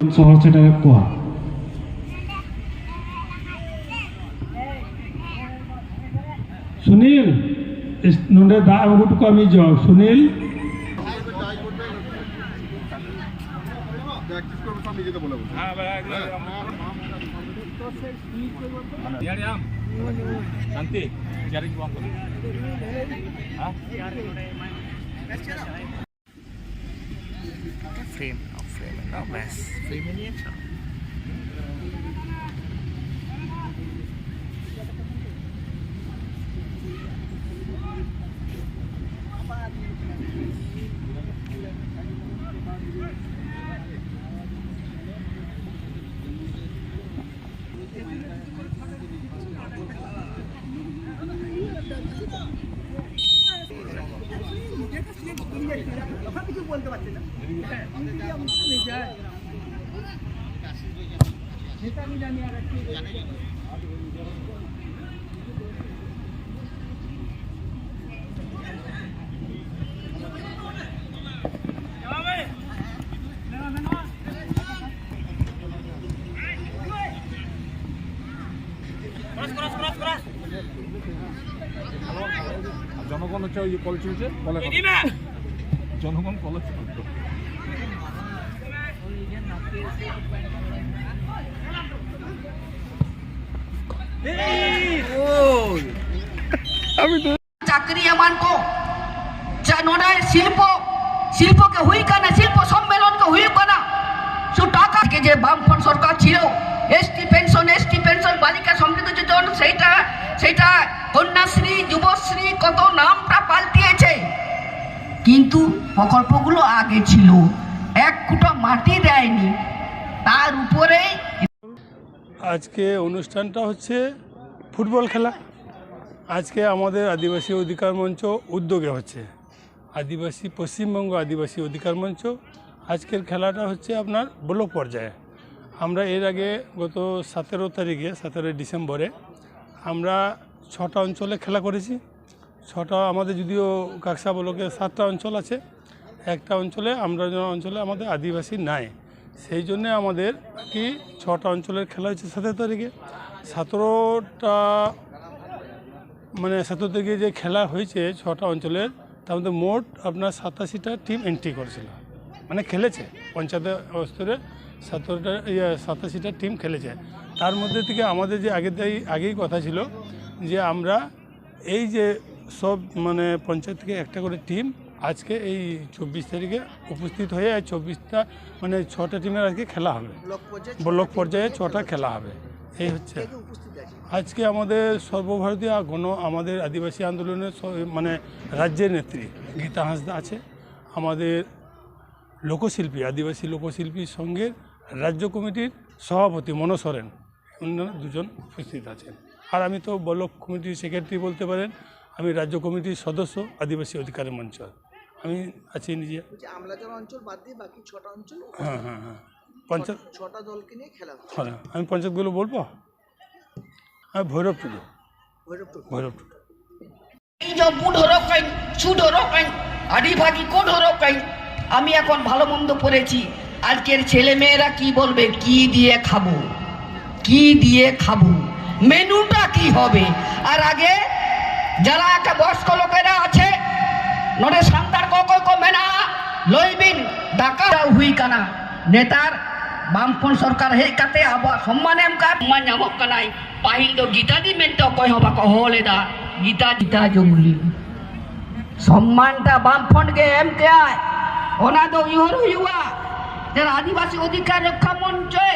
শহর সেটা কুয়া? সুনীল নুনে দা গোটে কমি যাও। সুনীল? ফ্রেম সব নিজেকে বলে বলব বন্ধ করো হ্যাঁ frame of frame no best frame miniature জনগণ হচ্ছে ওই যে কল চলছে বলে জনগণ কলেজ করত চাকরি এমন কো নোডায় শিল্প শিল্পকে হুই কানা শিল্প সম্মেলনকে হুই কানা। শুধু টাকা যে বামফ্রন্ট সরকার ছিল এসটি পেনশন এসটি পেনশন বালিকা সমৃদ্ধ যোজন সেইটা সেইটা কন্যাশ্রী যুবশ্রী কিন্তু প্রকল্পগুলো আগে ছিল। এক কুটো মাটি দেয়নি। তার উপরে আজকে অনুষ্ঠানটা হচ্ছে ফুটবল খেলা। আজকে আমাদের আদিবাসী অধিকার মঞ্চ উদ্যোগে হচ্ছে। আদিবাসী, পশ্চিমবঙ্গ আদিবাসী অধিকার মঞ্চ, আজকের খেলাটা হচ্ছে আপনার ব্লক পর্যায়ে। আমরা এর আগে গত সতেরো তারিখে, সতেরোই ডিসেম্বরে আমরা ছটা অঞ্চলে খেলা করেছি। ছটা আমাদের যদিও কাকসা ব্লকে সাতটা অঞ্চল আছে, একটা অঞ্চলে, আমরা অঞ্চলে আমাদের আদিবাসী নাই, সেই জন্যে আমাদের কি ছটা অঞ্চলের খেলা হচ্ছে সতেরো তারিখে। সতেরোটা মানে সতেরো তারিখে যে খেলা হয়েছে ছটা অঞ্চলের, তার মধ্যে মোট আপনার সাতাশিটা টিম এন্ট্রি করেছিল। মানে খেলেছে পঞ্চায়েত স্তরে সতেরোটা ইয়ে সাতাশিটা টিম খেলেছে। তার মধ্যে থেকে আমাদের যে আগে আগেই কথা ছিল যে আমরা এই যে সব মানে পঞ্চায়েত থেকে একটা করে টিম আজকে এই চব্বিশ তারিখে উপস্থিত হয়ে এই চব্বিশটা মানে ছটা টিমের আজকে খেলা হবে। ব্লক পর্যায়ে ছটা খেলা হবে। এই হচ্ছে। আজকে আমাদের সর্বভারতীয় গণ আমাদের আদিবাসী আন্দোলনের মানে রাজ্যের নেত্রী গীতা হাঁসদা আছে। আমাদের লোকশিল্পী আদিবাসী লোকশিল্পীর সঙ্গে রাজ্য কমিটির সভাপতি মনো সরেন অন্যান্য দুজন উপস্থিত আছেন। আর আমি তো ব্লক কমিটির সেক্রেটারি বলতে পারেন আমি রাজ্য কমিটির সদস্য আদিবাসী অধিকারের মঞ্চ। আমি আছি নিজে। যে অঞ্চল বাদ দিয়ে বাকি ছটা অঞ্চল হ্যাঁ হ্যাঁ হ্যাঁ। পঞ্চায়েত ছটা দলকে নিয়ে খেলা হ্যাঁ আমি পঞ্চায়েতগুলো বলব? আমি ভৈরব টুডু ভৈরব টুকু ভৈরব বুড়ো কাইন সুডো কাইন আদিভাগি কোঢো কাইন আমি এখন ভালো মন্দ পড়েছি। আজকের ছেলে মেয়েরা কি বলবে? কি দিয়ে খাব? কি দিয়ে খাব? মেনুটা কি হবে? আর আগে যারা একটা বয়স্ক লোকেরা আছে নরে সান্তার ককই কমে না, লইবিন ডাকা হুই কানা। নেতার বামপন সরকার হে কাতে আবার সম্মান এম কা সম্মান নামক কানাই। পাহিল তো গীতা দি মেনতে কই হবা কো হলে দা। গীতা গীতা জমলি সম্মানটা বামপন কে এম কে আয়। ওনা তো ইহর হুইয়া। যারা আদিবাসী অধিকার রক্ষা মঞ্চে